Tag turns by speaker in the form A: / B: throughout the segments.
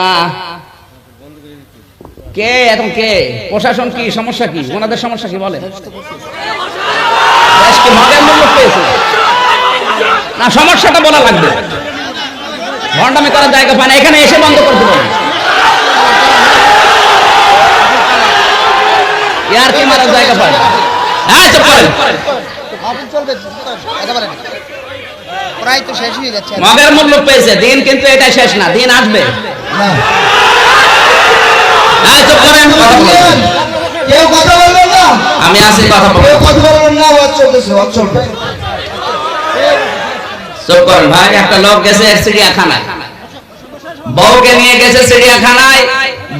A: না। কে? এখন কে? প্রশাসন কি? সমস্যা কি? ওনাদের সমস্যা কি? বলে না, সমস্যাটা বলা লাগবে। ভণ্ডামি করার জায়গা পায় না। এখানে এসে বন্ধ করে দেবো ইয়ার কি মারার জায়গা পায়? হ্যাঁ
B: চলবে প্রায় তো শেষ হয়ে যাচ্ছে
A: মগের মূল্য পেয়েছে দিন কিন্তু এটা শেষ না দিন আসবে।
B: কেউ কথা বলবেন না।
A: আমি আসি কথা বলব।
B: কেউ কথা বলবেন না চলতেছে চলবে।
A: চুপ করেন ভাই একটা লোক গেছে চিড়িয়াখানায়। বউকে নিয়ে গেছে চিড়িয়াখানায়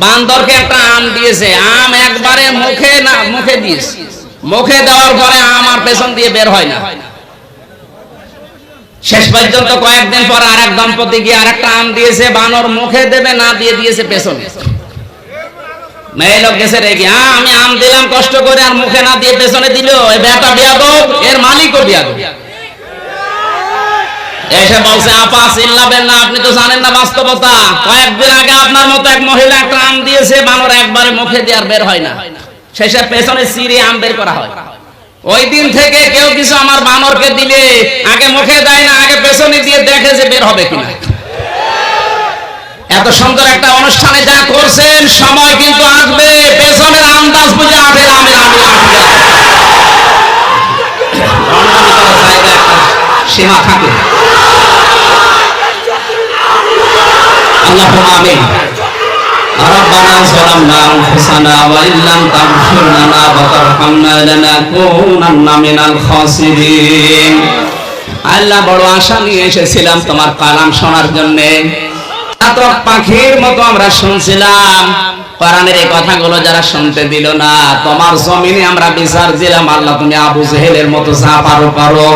A: বান্দরকে একটা আম দিয়েছে। আম একবারে মুখে না মুখে দিয়েছে। মুখে দেওয়ার পরে আম আর পেছন দিয়ে বের হয় না। শেষ পর্যন্ত কয়েকদিন পর আর এক দম্পতি গিয়ে আর একটা আম দিয়েছে, বানর মুখে দেবে, না দিয়ে দিয়েছে পেছনে। আমি আম দিলাম, কষ্ট করে, আর মুখে না দিয়ে পেছনে দিল। এর এসে বলছে, আপা, চিল্লাবেন না, আপনি তো জানেন না বাস্তবতা। কয়েকদিন আগে আপনার মতো এক মহিলা একটা আম দিয়েছে, বানর একবারে মুখে দিয়ে আর বের হয় না। শেষে পেছনে সিঁড়ি আম বের করা হয়। ওই দিন থেকে কেউ কিছু আমার বানরকে দিলে আগে মুখে দেয় না, আগে পেছনে দিয়ে দেখে যে বের হবে কিনা। এত সুন্দর একটা অনুষ্ঠানে যা করছেন, সময় কিন্তু আসবে। পেছনের আন্দাজ বুঝে আমের আমের আমের সীমা থাকে। আল্লাহ আমি ربنا ظلمنا أنفسنا وإن لم تغفر لنا وترحمنا لنكونن من الخاسرين আল্লাহ বড় আশা নিয়ে এসেছিলাম তোমার কালাম শোনার জন্য চাতক পাখির মতো আমরা শুনছিলাম কোরআনের এই কথাগুলো যারা শুনতে দিল না তোমার জমিনে আমরা বিচার দিলাম আল্লাহ তুমি আবু জেহেলের মতো যা পারো পারো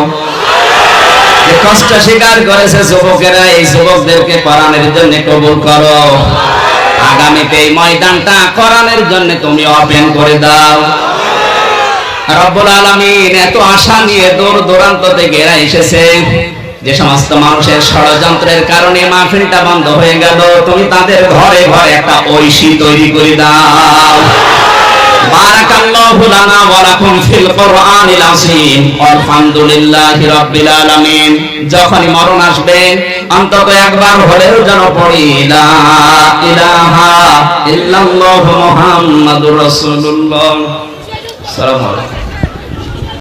A: যে কষ্ট স্বীকার করেছে যুবকেরা এই যুবকদেরকে কোরআনের জন্য কবুল করো আগামীতে এই ময়দানটা করানোর জন্য তুমি ওপেন করে দাও। রব্বুল আলামিন এত আশা নিয়ে দূর দূরান্ত থেকে এরা এসেছে। যে সমস্ত মানুষের ষড়যন্ত্রের কারণে মাহফিলটা বন্ধ হয়ে গেল। তুমি তাদের ঘরে ঘরে একটা ঐশী তৈরি করে দাও। বারাকাল্লাহু লানা ওয়া লাকুম ফিল কোরআনিল আযীম। আলহামদুলিল্লাহি রাব্বিল আলামিন। যখনই মরণ আসবে, অন্তত একবার হলেও যেন পড়ি, লা ইলাহা ইল্লাল্লাহু মুহাম্মাদুর রাসূলুল্লাহ। সালামু আলাইকুম।